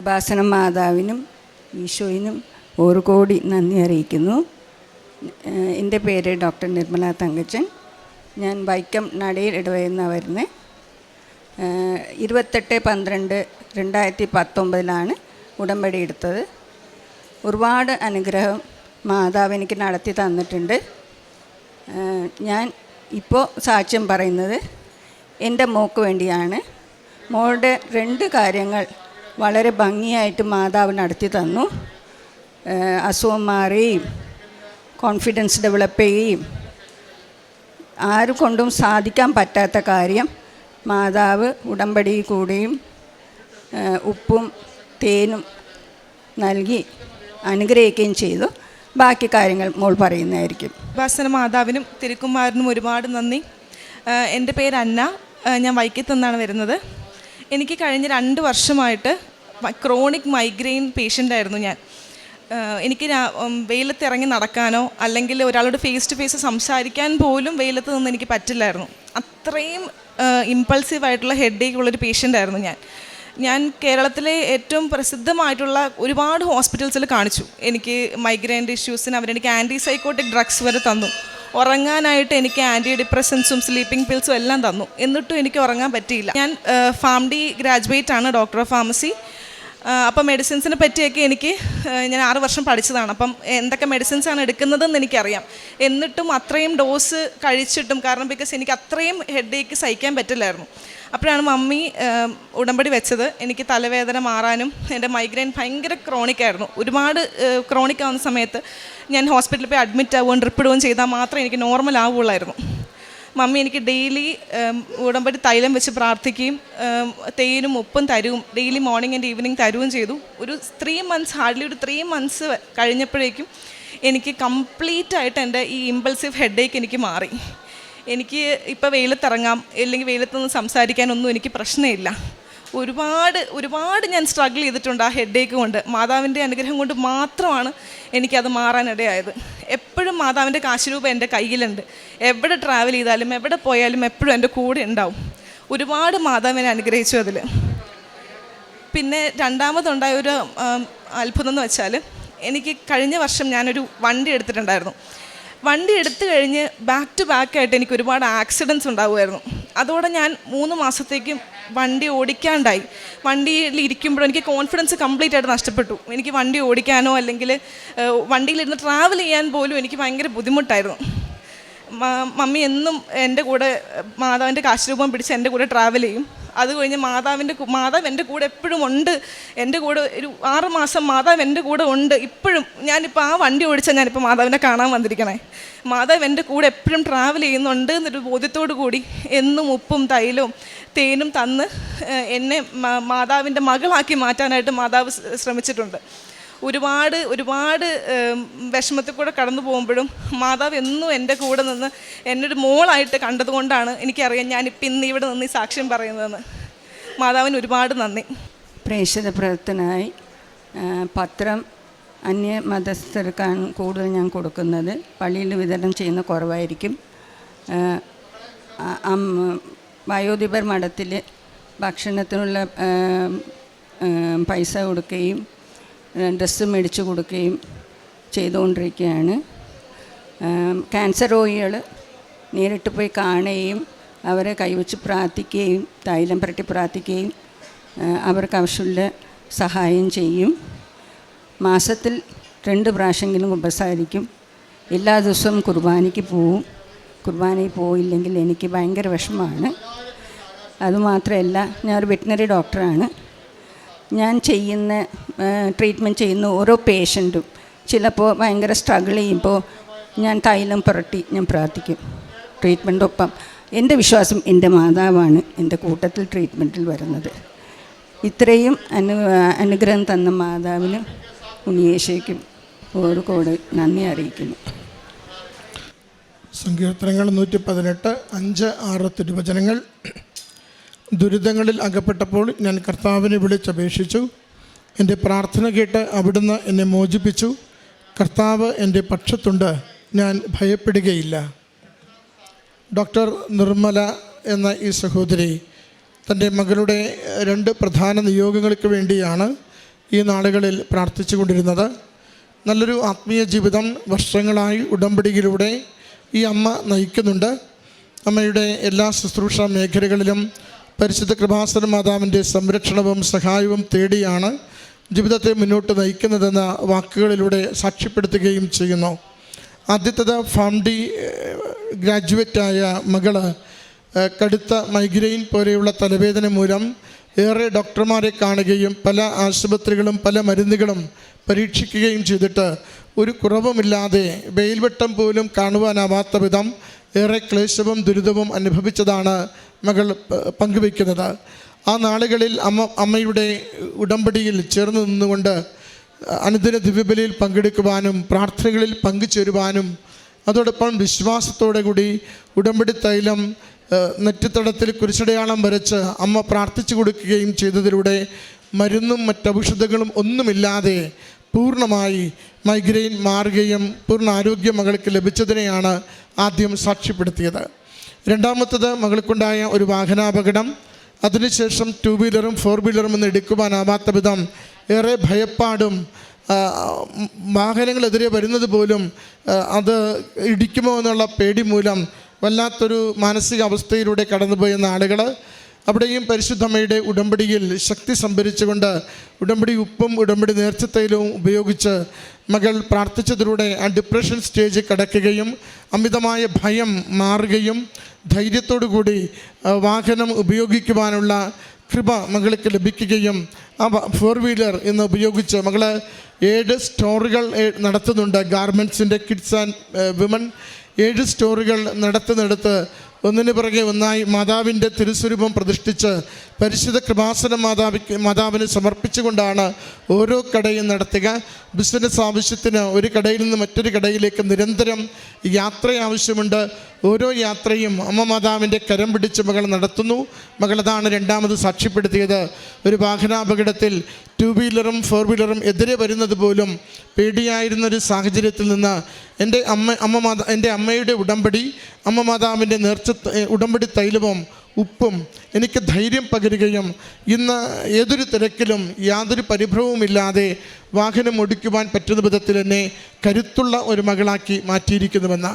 കൃപാസനം മാതാവിനും ഈശോയിനും ഒരു കോടി നന്ദി അറിയിക്കുന്നു. എന്റെ പേര് ഡോക്ടർ നിർമ്മല തങ്കച്ചൻ. ഞാൻ വൈക്കം നടയിൽ ഇടവയെന്ന വരുന്നത് ഇരുപത്തെട്ട് പന്ത്രണ്ട് രണ്ടായിരത്തി പത്തൊമ്പതിലാണ് ഉടമ്പടി എടുത്തത്. ഒരുപാട് അനുഗ്രഹം മാതാവ് എനിക്ക് നടത്തി തന്നിട്ടുണ്ട്. ഞാൻ ഇപ്പോൾ സാക്ഷ്യം പറയുന്നത് എന്റെ മോക്ക് വേണ്ടിയാണ്. മോളുടെ രണ്ട് കാര്യങ്ങൾ വളരെ ഭംഗിയായിട്ട് മാതാവ് നടത്തി തന്നു. അസുഖം മാറുകയും കോൺഫിഡൻസ് ഡെവലപ്പ് ചെയ്യുകയും ആരും കൊണ്ടും സാധിക്കാൻ പറ്റാത്ത കാര്യം മാതാവ് ഉടമ്പടി കൂടിയും ഉപ്പും തേനും നൽകി അനുഗ്രഹിക്കുകയും ചെയ്തു. ബാക്കി കാര്യങ്ങൾ മോൾ പറയുന്നതായിരിക്കും. ഉപാസന മാതാവിനും തിരുക്കുമാരനും ഒരുപാട് നന്ദി. എന്റെ പേര് അന്ന. ഞാൻ വൈക്കത്തു നിന്നാണ് വരുന്നത്. എനിക്ക് കഴിഞ്ഞ രണ്ട് വർഷമായിട്ട് ക്രോണിക് മൈഗ്രെയിൻ പേഷ്യന്റ് ആയിരുന്നു ഞാൻ. എനിക്ക് വെയിലത്ത് ഇറങ്ങി നടക്കാനോ അല്ലെങ്കിൽ ഒരാളോട് ഫേസ് ടു ഫേസ് സംസാരിക്കാൻ പോലും വെയിലത്ത് നിന്ന് എനിക്ക് പറ്റില്ലായിരുന്നു. അത്രയും ഇമ്പൾസീവ് ആയിട്ടുള്ള ഹെഡ് ഉള്ളൊരു പേഷ്യന്റ് ആയിരുന്നു ഞാൻ. ഞാൻ കേരളത്തിലെ ഏറ്റവും പ്രസിദ്ധമായിട്ടുള്ള ഒരുപാട് ഹോസ്പിറ്റൽസിൽ കാണിച്ചു. എനിക്ക് മൈഗ്രൈന്റെ ഇഷ്യൂസിന് അവരെനിക്ക് ആന്റി സൈക്കോട്ടിക് ഡ്രഗ്സ് വരെ തന്നു. ഉറങ്ങാനായിട്ട് എനിക്ക് ആന്റി ഡിപ്രസൻസും സ്ലീപ്പിംഗ് പിൽസും എല്ലാം തന്നു. എന്നിട്ടും എനിക്ക് ഉറങ്ങാൻ പറ്റിയില്ല. ഞാൻ ഫാം ഡി ഗ്രാജുവേറ്റ് ആണ് ഡോക്ടർ ഓഫ് ഫാർമസി അപ്പം മെഡിസിൻസിനെ പറ്റിയൊക്കെ എനിക്ക് ഞാൻ ആറ് വർഷം പഠിച്ചതാണ്. അപ്പം എന്തൊക്കെ മെഡിസിൻസ് ആണ് എടുക്കുന്നതെന്ന് എനിക്കറിയാം. എന്നിട്ടും അത്രയും ഡോസ് കഴിച്ചിട്ടും കാരണം ബിക്കോസ് എനിക്ക് അത്രയും ഹെഡ് ഏക്ക് സഹിക്കാൻ പറ്റില്ലായിരുന്നു. അപ്പോഴാണ് മമ്മി ഉടമ്പടി വെച്ചത്. എനിക്ക് തലവേദന മാറാനും എന്റെ മൈഗ്രെയിൻ ഭയങ്കര ക്രോണിക് ആയിരുന്നു. ഒരുപാട് ക്രോണിക് ആവുന്ന സമയത്ത് ഞാൻ ഹോസ്പിറ്റലിൽ പോയി അഡ്മിറ്റ് ആവുകയും ഡ്രിപ്പ് ഇടുകയും ചെയ്താൽ മാത്രമേ എനിക്ക് നോർമൽ ആവുകയുള്ളായിരുന്നു. മമ്മി എനിക്ക് ഡെയിലി ഉടമ്പടി തൈലം വെച്ച് പ്രാർത്ഥിക്കുകയും തേനും ഉപ്പും തരും ഡെയിലി മോർണിംഗ് ആൻഡ് ഈവനിങ് തരുകയും ചെയ്തു. ഒരു ത്രീ മന്ത്സ് ഹാർഡ്ലി ഒരു ത്രീ മന്ത്സ് കഴിഞ്ഞപ്പോഴേക്കും എനിക്ക് കംപ്ലീറ്റ് ആയിട്ട് എന്റെ ഈ ഇമ്പൾസീവ് ഹെഡേക്ക് എനിക്ക് മാറി. എനിക്ക് ഇപ്പോൾ വെയിലത്തിറങ്ങാം അല്ലെങ്കിൽ വെയിലത്തൊന്നും നിന്ന് സംസാരിക്കാനൊന്നും എനിക്ക് പ്രശ്നമില്ല. ഒരുപാട് ഒരുപാട് ഞാൻ സ്ട്രഗിൾ ചെയ്തിട്ടുണ്ട് ആ ഹെഡേക്ക് കൊണ്ട്. മാതാവിന്റെ അനുഗ്രഹം കൊണ്ട് മാത്രമാണ് എനിക്കത് മാറാനിടയായത്. എപ്പോഴും മാതാവിന്റെ കാശുരൂപ എന്റെ കയ്യിലുണ്ട്. എവിടെ ട്രാവൽ ചെയ്താലും എവിടെ പോയാലും എപ്പോഴും എന്റെ കൂടെ ഉണ്ടാവും. ഒരുപാട് മാതാവിനെ അനുഗ്രഹിച്ചു അതിൽ. പിന്നെ രണ്ടാമതുണ്ടായ ഒരു അത്ഭുതം എന്ന് വെച്ചാൽ എനിക്ക് കഴിഞ്ഞ വർഷം ഞാനൊരു വണ്ടി എടുത്തിട്ടുണ്ടായിരുന്നു. വണ്ടി എടുത്തു കഴിഞ്ഞ് ബാക്ക് ടു ബാക്ക് ആയിട്ട് എനിക്ക് ഒരുപാട് ആക്സിഡൻസ് ഉണ്ടാവുമായിരുന്നു. അതോടെ ഞാൻ മൂന്ന് മാസത്തേക്കും വണ്ടി ഓടിക്കാണ്ടായി. വണ്ടിയിൽ ഇരിക്കുമ്പോഴും എനിക്ക് കോൺഫിഡൻസ് കംപ്ലീറ്റ് ആയിട്ട് നഷ്ടപ്പെട്ടു. എനിക്ക് വണ്ടി ഓടിക്കാനോ അല്ലെങ്കിൽ വണ്ടിയിലിരുന്ന് ട്രാവൽ ചെയ്യാൻ പോലും എനിക്ക് ഭയങ്കര ബുദ്ധിമുട്ടായിരുന്നു. മമ്മി എന്നും എന്റെ കൂടെ മാതാവിന്റെ കാശുരൂപം പിടിച്ച് എന്റെ കൂടെ ട്രാവൽ ചെയ്യും. അത് കഴിഞ്ഞ് മാതാവിന്റെ മാതാവ് എന്റെ കൂടെ എപ്പോഴും ഉണ്ട്. എന്റെ കൂടെ ഒരു ആറ് മാസം മാതാവ് എന്റെ കൂടെ ഉണ്ട്. ഇപ്പോഴും ഞാനിപ്പോൾ ആ വണ്ടി ഓടിച്ചാൽ ഞാനിപ്പോൾ മാതാവിനെ കാണാൻ വന്നിരിക്കണേ. മാതാവ് എന്റെ കൂടെ എപ്പോഴും ട്രാവൽ ചെയ്യുന്നുണ്ട് എന്നൊരു ബോധ്യത്തോടു കൂടി എന്നും ഉപ്പും തൈലവും തേനും തന്ന് എന്നെ മാതാവിന്റെ മകളാക്കി മാറ്റാനായിട്ട് മാതാവ് ശ്രമിച്ചിട്ടുണ്ട്. ഒരുപാട് ഒരുപാട് വിഷമത്തിൽ കൂടെ കടന്നു പോകുമ്പോഴും മാതാവ് എന്നും എന്റെ കൂടെ നിന്ന് എന്നെ ഒരു മോളായിട്ട് കണ്ടതുകൊണ്ടാണ് എനിക്കറിയാം ഞാനിപ്പോൾ ഇന്ന് ഇവിടെ നിന്ന് ഈ സാക്ഷ്യം പറയുന്നതെന്ന്. മാതാവിന് ഒരുപാട് നന്ദി. പ്രേക്ഷിത പ്രവർത്തനമായി പത്രം അന്യ മതസ്ഥർക്കാണ് കൂടുതൽ ഞാൻ കൊടുക്കുന്നത്. പള്ളിയിൽ വിതരണം ചെയ്യുന്ന കുറവായിരിക്കും. വയോധിപർ മഠത്തിൽ ഭക്ഷണത്തിനുള്ള പൈസ കൊടുക്കുകയും ഡ്രസ്സ് മേടിച്ച് കൊടുക്കുകയും ചെയ്തുകൊണ്ടിരിക്കുകയാണ്. ക്യാൻസർ രോഗികൾ നേരിട്ട് പോയി കാണുകയും അവരെ കൈവച്ച് പ്രാർത്ഥിക്കുകയും തൈലം പുരട്ടി പ്രാർത്ഥിക്കുകയും അവർക്ക് ആവശ്യമുള്ള സഹായം ചെയ്യും. മാസത്തിൽ രണ്ട് പ്രാവശ്യമെങ്കിലും കുമ്പസാരിക്കും എല്ലാ ദിവസവും കുർബാനയ്ക്ക് പോവും. കുർബാനയിൽ പോയില്ലെങ്കിൽ എനിക്ക് ഭയങ്കര വിഷമമാണ്. അതുമാത്രമല്ല ഞാനൊരു വെറ്റിനറി ഡോക്ടറാണ്. ഞാൻ ചെയ്യുന്ന ട്രീറ്റ്മെന്റ് ചെയ്യുന്ന ഓരോ പേഷ്യന്റും ചിലപ്പോൾ ഭയങ്കര സ്ട്രഗിൾ ചെയ്യുമ്പോൾ ഞാൻ തൈലം പുരട്ടി ഞാൻ പ്രാർത്ഥിക്കും. ട്രീറ്റ്മെന്റൊപ്പം എന്റെ വിശ്വാസം എന്റെ മാതാവാണ് എന്റെ കൂട്ടത്തിൽ ട്രീറ്റ്മെന്റിൽ വരുന്നത്. ഇത്രയും അനു അനുഗ്രഹം തന്ന മാതാവിനും ഉണ്ണിയേശയ്ക്കും ഒരു കോടി നന്ദി അറിയിക്കുന്നു. സങ്കീർത്തനങ്ങൾ നൂറ്റി പതിനെട്ട് അഞ്ച് ആറ് തിരുവചനങ്ങൾ ദുരിതങ്ങളിൽ അകപ്പെട്ടപ്പോൾ ഞാൻ കർത്താവിനെ വിളിച്ചപേക്ഷിച്ചു. എന്റെ പ്രാർത്ഥന കേട്ട് അവിടുന്ന് എന്നെ മോചിപ്പിച്ചു. കർത്താവ് എന്റെ പക്ഷത്തുണ്ട്. ഞാൻ ഭയപ്പെടുകയില്ല. ഡോക്ടർ നിർമ്മല എന്ന ഈ സഹോദരി തന്റെ മകളുടെ രണ്ട് പ്രധാന നിയോഗങ്ങൾക്ക് വേണ്ടിയാണ് ഈ നാളുകളിൽ പ്രാർത്ഥിച്ചു കൊണ്ടിരുന്നത്. നല്ലൊരു ആത്മീയ ജീവിതം വർഷങ്ങളായി ഉടമ്പടിയിലൂടെ ഈ അമ്മ നയിക്കുന്നുണ്ട്. അമ്മയുടെ എല്ലാ ശുശ്രൂഷ മേഖലകളിലും പരിശുദ്ധ കൃപാസന മാതാവിന്റെ സംരക്ഷണവും സഹായവും തേടിയാണ് ജീവിതത്തെ മുന്നോട്ട് നയിക്കുന്നതെന്ന വാക്കുകളിലൂടെ സാക്ഷ്യപ്പെടുത്തുകയും ചെയ്യുന്നു. ആദ്യത്തത് ഫാംഡി ഗ്രാജുവേറ്റായ മകൾ കടുത്ത മൈഗ്രെയിൻ പോലെയുള്ള തലവേദന മൂലം ഏറെ ഡോക്ടർമാരെ കാണുകയും പല ആശുപത്രികളും പല മരുന്നുകളും പരീക്ഷിക്കുകയും ചെയ്തിട്ട് ഒരു കുറവുമില്ലാതെ വെയിൽവെട്ടം പോലും കാണുവാനാവാത്ത വിധം ഏറെ ക്ലേശവും ദുരിതവും അനുഭവിച്ചതാണ് മകൾ പങ്കുവയ്ക്കുന്നത്. ആ നാളുകളിൽ അമ്മ അമ്മയുടെ ഉടമ്പടിയിൽ ചേർന്ന് നിന്നുകൊണ്ട് അനുദിന ദിവ്യബലിയിൽ പങ്കെടുക്കുവാനും പ്രാർത്ഥനകളിൽ പങ്കുചേരുവാനും അതോടൊപ്പം വിശ്വാസത്തോടെ കൂടി ഉടമ്പടി തൈലം നെറ്റിത്തടത്തിൽ കുരിശടയാളം വരച്ച് അമ്മ പ്രാർത്ഥിച്ചു കൊടുക്കുകയും ചെയ്തതിലൂടെ മരുന്നും മറ്റൗഷധങ്ങളും ഒന്നുമില്ലാതെ പൂർണമായി മൈഗ്രെയിൻ മാറുകയും പൂർണ ആരോഗ്യം മകൾക്ക് ലഭിച്ചതിനെയാണ് ആദ്യം സാക്ഷ്യപ്പെടുത്തിയത്. രണ്ടാമത്തത് മകൾക്കുണ്ടായ ഒരു വാഹനാപകടം. അതിനുശേഷം ടു വീലറും ഫോർ വീലറും എന്ന് എടുക്കുവാനാവാത്ത വിധം ഏറെ ഭയപ്പാടും വാഹനങ്ങളെതിരെ വരുന്നത് പോലും അത് ഇടിക്കുമോ എന്നുള്ള പേടി മൂലം വല്ലാത്തൊരു മാനസിക അവസ്ഥയിലൂടെ കടന്നുപോയ ആളുകൾ അവിടെയും പരിശുദ്ധമ്മയുടെ ഉടമ്പടിയിൽ ശക്തി സംഭരിച്ചുകൊണ്ട് ഉടമ്പടി ഉപ്പും ഉടമ്പടി നേർച്ചത്തൈലവും ഉപയോഗിച്ച് മകൾ പ്രാർത്ഥിച്ചതിലൂടെ ആ ഡിപ്രഷൻ സ്റ്റേജ് കടക്കുകയും അമിതമായ ഭയം മാറുകയും ധൈര്യത്തോടു കൂടി വാഹനം ഉപയോഗിക്കുവാനുള്ള കൃപ മകൾക്ക് ലഭിക്കുകയും ആ ഫോർ വീലർ ഇന്ന് ഉപയോഗിച്ച് മകൾ ഏഴ് സ്റ്റോറുകൾ നടത്തുന്നുണ്ട്. ഗാർമെന്റ്സിന്റെ കിഡ്സ് ആൻഡ് വിമൻ ഏഴ് സ്റ്റോറുകൾ നടത്തുന്നിടത്ത് ഒന്നിനു പിറകെ ഒന്നായി മാതാവിന്റെ തിരുസ്വരൂപം പ്രതിഷ്ഠിച്ച് പരിശുദ്ധ കൃപാസന മാതാവിക്ക് മാതാവിന് സമർപ്പിച്ചുകൊണ്ടാണ് ഓരോ കടയും നടത്തുക. ബിസിനസ് ആവശ്യത്തിന് ഒരു കടയിൽ നിന്ന് മറ്റൊരു കടയിലേക്ക് നിരന്തരം യാത്ര ആവശ്യമുണ്ട് ഓരോ യാത്രയും അമ്മ മാതാവിന്റെ കരം പിടിച്ച് മകൾ നടത്തുന്നു. മകളതാണ് രണ്ടാമത് സാക്ഷ്യപ്പെടുത്തിയത്. ഒരു വാഹനാപകടത്തിൽ ടു വീലറും ഫോർ വീലറും എതിരെ വരുന്നത് പോലും പേടിയായിരുന്നൊരു സാഹചര്യത്തിൽ നിന്ന് എന്റെ അമ്മ അമ്മ മാതാ എന്റെ അമ്മയുടെ ഉടമ്പടി അമ്മ മാതാവിന്റെ നേർച്ച ഉടമ്പടി തൈലവും ഉപ്പും എനിക്ക് ധൈര്യം പകരുകയും ഇന്ന് ഏതൊരു തിരക്കിലും യാതൊരു പരിഭ്രമവുമില്ലാതെ വാഹനം ഓടിക്കുവാൻ പറ്റുന്ന വിധത്തിൽ എന്നെ കരുത്തുള്ള ഒരു മകളാക്കി മാറ്റിയിരിക്കുന്നുവെന്ന്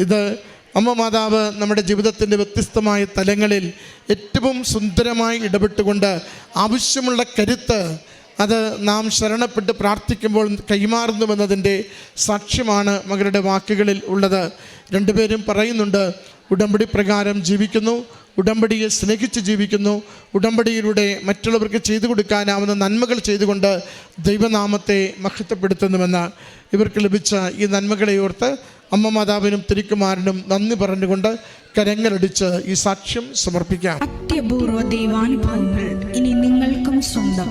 ഇത് അമ്മ മാതാവ് നമ്മുടെ ജീവിതത്തിന്റെ വ്യത്യസ്തമായ തലങ്ങളിൽ ഏറ്റവും സുന്ദരമായി ഇടപെട്ടുകൊണ്ട് ആവശ്യമുള്ള കരുത്ത് അത് നാം ശരണപ്പെട്ട് പ്രാർത്ഥിക്കുമ്പോൾ കൈമാറുന്നുവെന്നതിന്റെ സാക്ഷ്യമാണ് മകളുടെ വാക്കുകളിൽ ഉള്ളത്. രണ്ടുപേരും പറയുന്നുണ്ട് ഉടമ്പടി പ്രകാരം ജീവിക്കുന്നു ഉടമ്പടിയെ സ്നേഹിച്ച് ജീവിക്കുന്നു. ഉടമ്പടിയിലൂടെ മറ്റുള്ളവർക്ക് ചെയ്തു കൊടുക്കാനാവുന്ന നന്മകൾ ചെയ്തുകൊണ്ട് ദൈവനാമത്തെ മഹത്വപ്പെടുത്തുന്നുവെന്ന് ഇവർക്ക് ലഭിച്ച ഈ നന്മകളെ ഓർത്ത് അമ്മ മാതാവിനും തിരുക്കുമാരനും നന്ദി പറഞ്ഞുകൊണ്ട് കരങ്ങളടിച്ച് ഈ സാക്ഷ്യം സമർപ്പിക്കാം. അത്യപൂർവ ദൈവാനുഭവങ്ങൾ ഇനി നിങ്ങൾക്കും സ്വന്തം.